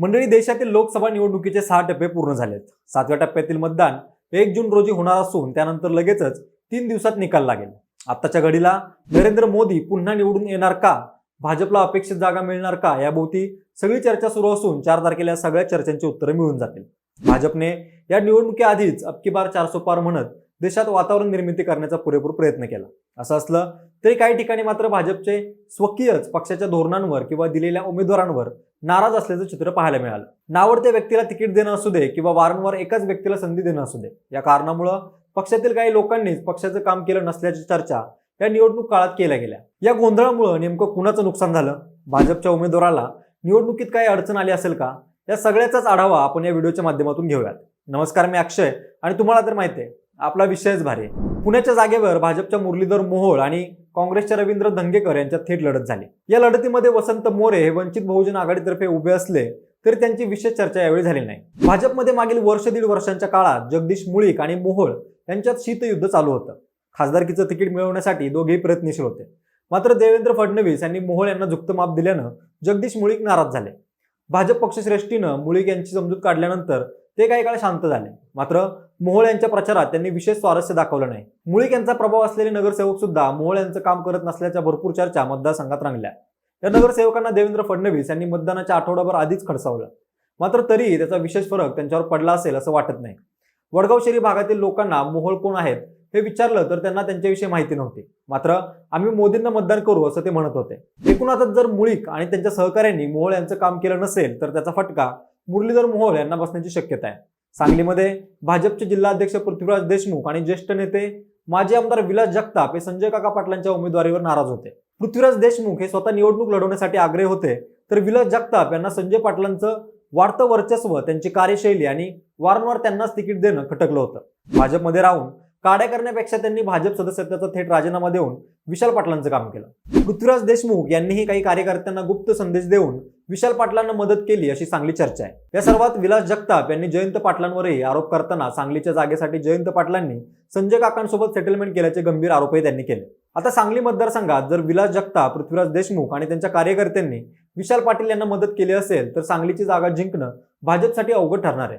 मंडळी देशातील लोकसभा निवडणुकीचे सहा टप्पे पूर्ण झालेत. सातव्या टप्प्यातील मतदान एक जून रोजी होणार असून त्यानंतर लगेचच तीन दिवसात निकाल लागेल. आत्ताच्या घडीला नरेंद्र मोदी पुन्हा निवडून येणार का? भाजपला अपेक्षित जागा मिळणार का? याभोवती सगळी चर्चा सुरू असून चार तारखेला सगळ्या चर्चांची उत्तरं मिळून जातील. भाजपने या निवडणुकीआधीच अबकी बार चारसो पार म्हणत देशात वातावरण निर्मिती करण्याचा पुरेपूर प्रयत्न केला. असं असलं तरी काही ठिकाणी मात्र भाजपचे स्वकीयच पक्षाच्या धोरणांवर किंवा दिलेल्या उमेदवारांवर नाराज असल्याचं चित्र पाहायला मिळालं. नावडत्या व्यक्तीला तिकीट देणं असू दे किंवा वारंवार एकाच व्यक्तीला संधी देणं असू दे या कारणामुळं पक्षातील काही लोकांनीच पक्षाचं काम केलं नसल्याची चर्चा या निवडणूक काळात केल्या गेल्या. या गोंधळामुळं नेमकं कुणाचं नुकसान झालं? भाजपच्या उमेदवाराला निवडणुकीत काही अडचण आली असेल का? या सगळ्याचाच आढावा आपण या व्हिडिओच्या माध्यमातून घेऊयात. नमस्कार मी अक्षय आणि तुम्हाला तर माहिती आहे आपला विषयच भारी आहे. पुण्याच्या जागेवर भाजपच्या मुरलीधर मोहोळ आणि काँग्रेसच्या रवींद्र धंगेकर यांच्यात थेट लढत झाली. या लढतीमध्ये वसंत मोरे हे वंचित बहुजन आघाडीतर्फे उभे असले तरी त्यांची विशेष चर्चा यावेळी झाली नाही. भाजपमध्ये मागील वर्ष दीड वर्षांच्या काळात जगदीश मुळीक आणि मोहोळ यांच्यात शीतयुद्ध चालू होतं. खासदारकीचं तिकीट मिळवण्यासाठी दोघेही प्रयत्नशील होते. मात्र देवेंद्र फडणवीस यांनी मोहोळ यांना झुकतं माप दिल्यानं जगदीश मुळीक नाराज झाले. भाजप पक्षश्रेष्ठीनं मुळीक यांची समजूत काढल्यानंतर ते काही काळ शांत झाले. मात्र मोहोळ यांच्या प्रचारात त्यांनी विशेष स्वारस्य दाखवलं नाही. मुळीक यांचा प्रभाव असलेले नगरसेवक सुद्धा मोहोळ यांचं काम करत नसल्याच्या भरपूर चर्चा मतदारसंघात रंगल्या. या नगरसेवकांना देवेंद्र फडणवीस यांनी मतदानाच्या आठवडाभर आधीच खडसावलं. मात्र तरीही त्याचा विशेष फरक त्यांच्यावर पडला असेल असं वाटत नाही. वडगाव शहरी भागातील लोकांना मोहोळ कोण आहेत हे विचारलं तर त्यांना त्यांच्याविषयी माहिती नव्हती. मात्र आम्ही मोदींना मतदान करू असं ते म्हणत होते. एकूणातच जर मुळीक आणि त्यांच्या सहकाऱ्यांनी मोहोळ यांचं काम केलं नसेल तर त्याचा फटका मुरलीधर मोहोळ यांना बसण्याची शक्यता आहे. सांगलीमध्ये भाजपचे जिल्हाध्यक्ष पृथ्वीराज देशमुख आणि ज्येष्ठ नेते माजी आमदार विलास जगताप हे संजय काका पाटलांच्या उमेदवारीवर नाराज होते. पृथ्वीराज देशमुख हे स्वतः निवडणूक लढवण्यासाठी आग्रही होते तर विलास जगताप यांना संजय पाटलांचं वाढतं वर्चस्व त्यांची कार्यशैली आणि वारंवार त्यांनाच तिकीट देणं खटकलं होतं. भाजपमध्ये राहून काड्या करण्यापेक्षा त्यांनी भाजप सदस्यत्वाचा थेट राजीनामा देऊन विशाल पाटलांचं काम केलं. पृथ्वीराज देशमुख यांनीही काही कार्यकर्त्यांना गुप्त संदेश देऊन विशाल पाटलांना मदत केली अशी चांगली चर्चा आहे. या सर्वात विलास जगताप यांनी जयंत पाटलांवरही आरोप करताना सांगलीच्या जागेसाठी जयंत पाटलांनी संजय काकांसोबत सेटलमेंट केल्याचे गंभीर आरोपही त्यांनी केले. आता सांगली मतदारसंघात जर विलास जगताप पृथ्वीराज देशमुख आणि त्यांच्या कार्यकर्त्यांनी विशाल पाटील यांना मदत केली असेल तर सांगलीची जागा जिंकणं भाजपसाठी अवघड ठरणार आहे.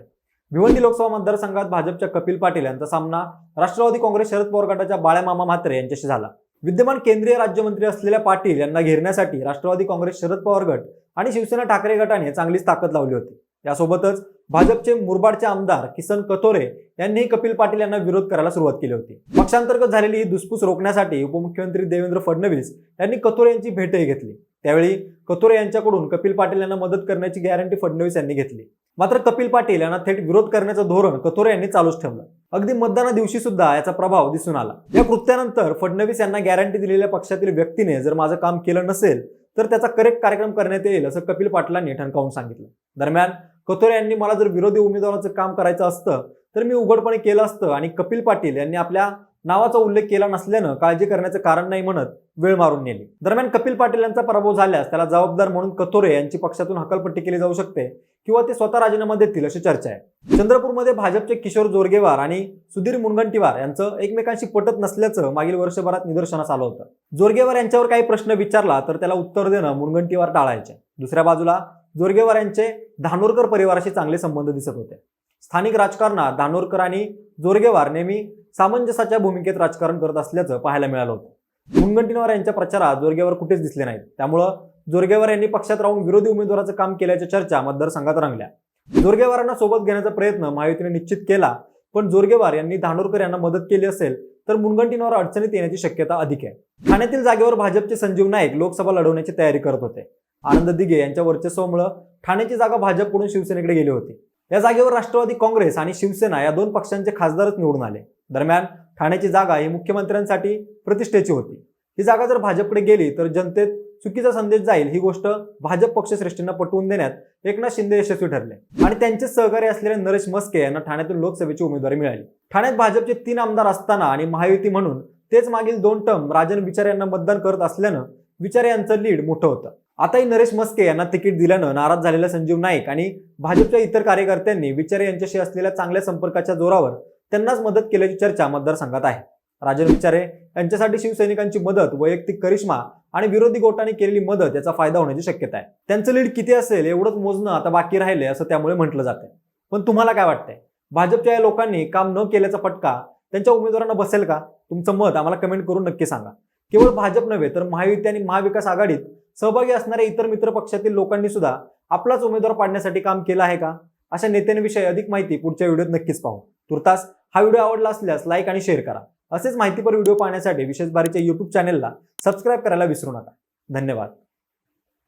भिवंडी लोकसभा मतदारसंघात भाजपच्या कपिल पाटील यांचा सामना राष्ट्रवादी काँग्रेस शरद पवार गटाच्या बाळ्यामामा म्हात्रे यांच्याशी झाला. विद्यमान केंद्रीय राज्यमंत्री असलेल्या पाटील यांना घेरण्यासाठी राष्ट्रवादी काँग्रेस शरद पवार गट आणि शिवसेना ठाकरे गटाने चांगलीच ताकद लावली होती. यासोबतच भाजपचे मुरबाडचे आमदार किसन कथोरे यांनीही कपिल पाटील यांना विरोध करायला सुरुवात केली होती. पक्षांतर्गत झालेली ही धुसफूस रोखण्यासाठी उपमुख्यमंत्री देवेंद्र फडणवीस यांनी कथोरे यांची भेटही घेतली. त्यावेळी कथोरे यांच्याकडून कपिल पाटील यांना मदत करण्याची गॅरंटी फडणवीस यांनी घेतली. मात्र कपिल पाटील यांना थेट विरोध करण्याचं धोरण कथोरे यांनी चालूच ठेवलं. अगदी मतदाना दिवशी सुद्धा याचा प्रभाव दिसून आला. या कृत्यानंतर फडणवीस यांना गॅरंटी दिलेल्या पक्षातील व्यक्तीने जर माझं काम केलं नसेल तर त्याचा करेक्ट कार्यक्रम करण्यात येईल असं कपिल पाटलांनी ठणकावून सांगितलं. दरम्यान कथोरे यांनी मला जर विरोधी उमेदवाराचं काम करायचं असतं तर मी उघडपणे केलं असतं आणि कपिल पाटील यांनी आपल्या नावाचा उल्लेख केला नसल्यानं काळजी करण्याचं कारण नाही म्हणत वेळ मारून नेली. दरम्यान कपिल पाटील यांचा पराभव झाल्यास त्याला जबाबदार म्हणून कथोरे यांची पक्षातून हकलपट्टी केली जाऊ शकते किंवा ते स्वतः राजीनामा देतील अशी चर्चा आहे. चंद्रपूरमध्ये भाजपचे किशोर जोरगेवार आणि सुधीर मुनगंटीवार यांचं एकमेकांशी पटत नसल्याचं मागील वर्षभरात निदर्शनास आलं होतं. जोरगेवार यांच्यावर काही प्रश्न विचारला तर त्याला उत्तर देणं मुनगंटीवार टाळायचे. दुसऱ्या बाजूला जोरगेवार यांचे धानोरकर परिवाराशी चांगले संबंध दिसत होते. स्थानिक राजकारणात धानोरकर आणि जोरगेवार नेहमी सामंजस्याच्या भूमिकेत राजकारण करत असल्याचं पाहायला मिळालं होतं. मुनगंटीवार यांच्या प्रचारात जोरगेवार कुठेच दिसले नाहीत. त्यामुळं जोरगेवार यांनी पक्षात राहून विरोधी उमेदवाराचं काम केल्याच्या चर्चा मतदारसंघात रंगल्या. जोरगेवारांना सोबत घेण्याचा प्रयत्न महायुतीने निश्चित केला पण जोरगेवार यांनी धानोरकर यांना मदत केली असेल तर मुनगंटींवर अडचणीत येण्याची शक्यता अधिक आहे. ठाण्यातील जागेवर भाजपचे संजीव नाईक लोकसभा लढवण्याची तयारी करत होते. आनंद दिघे यांच्या वर्चस्वामुळे ठाण्याची जागा भाजपकडून शिवसेनेकडे गेली होती. या जागेवर राष्ट्रवादी काँग्रेस आणि शिवसेना या दोन पक्षांचे खासदारच निवडून आले. दरम्यान ठाण्याची जागा ही मुख्यमंत्र्यांसाठी प्रतिष्ठेची होती. ही जागा जर भाजपकडे गेली तर जनतेत चुकीचा संदेश जाईल ही गोष्ट भाजप पक्षश्रेष्ठींना पटवून देण्यात एकनाथ शिंदे यशस्वी ठरले. आणि त्यांचे सहकारी असलेले नरेश मस्के यांना ठाण्यातून लोकसभेची उमेदवारी मिळाली. ठाण्यात भाजपचे तीन आमदार असताना आणि महायुती म्हणून तेच मागील दोन टर्म राजन विचार यांना मतदान करत असल्यानं विचार यांचं लीड मोठं होतं. आताही नरेश मस्के यांना तिकीट दिल्यानं नाराज झालेला संजीव नाईक आणि भाजपच्या इतर कार्यकर्त्यांनी विचारे यांच्याशी असलेल्या चांगल्या संपर्काच्या जोरावर त्यांनाच मदत केल्याची चर्चा मतदारसंघात आहे. राजन विचारे यांच्यासाठी शिवसैनिकांची मदत वैयक्तिक करिश्मा आणि विरोधी गोटाने केलेली मदत याचा फायदा होण्याची शक्यता आहे. त्यांचं लीड किती असेल एवढंच मोजणं आता बाकी राहिले असं त्यामुळे म्हटलं जातंय. पण तुम्हाला काय वाटतंय? भाजपच्या या लोकांनी काम न केल्याचा फटका त्यांच्या उमेदवारांना बसेल का? तुमचं मत आम्हाला कमेंट करून नक्की सांगा. केवळ भाजप नव्हे तर महायुती आणि महाविकास आघाडीत सहभागी असणाऱ्या इतर मित्र पक्षातील लोकांनी सुद्धा आपलाच उमेदवार पाडण्यासाठी काम केलं आहे का? अशा नेत्यांविषयी अधिक माहिती पुढच्या व्हिडिओत नक्कीच पाहू. तुर्तास हा व्हिडिओ आवडला असल्यास लाईक आणि शेअर करा. असेच माहितीपर व्हिडिओ पाहण्यासाठी विशेष बारीच्या युट्यूब चॅनेलला सबस्क्राईब करायला विसरू नका. धन्यवाद.